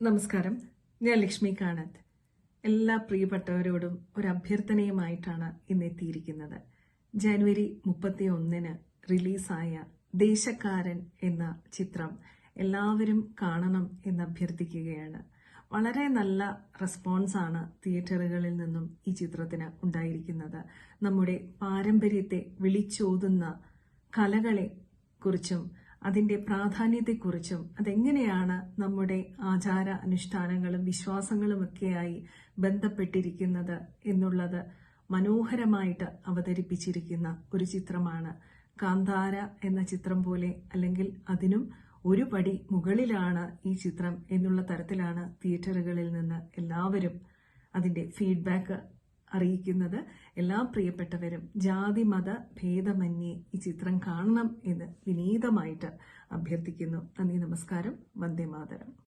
നമസ്കാരം. ഞാൻ ലക്ഷ്മി കാണത്ത്. എല്ലാ പ്രിയപ്പെട്ടവരോടും ഒരു അഭ്യർത്ഥനയുമായിട്ടാണ് ഇന്ന് എത്തിയിരിക്കുന്നത് ജനുവരി മുപ്പത്തി ഒന്നിന് റിലീസായ ദേശക്കാരൻ എന്ന ചിത്രം എല്ലാവരും കാണണം എന്ന് അഭ്യർത്ഥിക്കുകയാണ് വളരെ നല്ല റെസ്പോൺസാണ് തിയേറ്ററുകളിൽ നിന്നും ഈ ചിത്രത്തിന് ഉണ്ടായിരിക്കുന്നത്. നമ്മുടെ പാരമ്പര്യത്തെ വിളിച്ചോതുന്ന കലകളെ കുറിച്ചും അതിന്റെ പ്രാധാന്യത്തെക്കുറിച്ചും അതെങ്ങനെയാണ് നമ്മുടെ ആചാര അനുഷ്ഠാനങ്ങളും വിശ്വാസങ്ങളുമൊക്കെയായി ബന്ധപ്പെട്ടിരിക്കുന്നത് എന്നുള്ളത് മനോഹരമായിട്ട് അവതരിപ്പിച്ചിരിക്കുന്ന ഒരു ചിത്രമാണ്. കാന്താര എന്ന ചിത്രം പോലെ അല്ലെങ്കിൽ അതിനും ഒരു പടി മുകളിലാണ് ഈ ചിത്രം എന്നുള്ള തരത്തിലാണ് തിയേറ്ററുകളിൽ നിന്ന് എല്ലാവരും അതിന്റെ ഫീഡ്ബാക്ക് അറിയിക്കുന്നത് എല്ലാ പ്രിയപ്പെട്ടവരും ജാതി മത ഭേദമന്യേ ഈ ചിത്രം കാണണം എന്ന് വിനീതമായിട്ട് അഭ്യർത്ഥിക്കുന്നു. നന്ദി നമസ്കാരം. വന്ദേ മാതരം.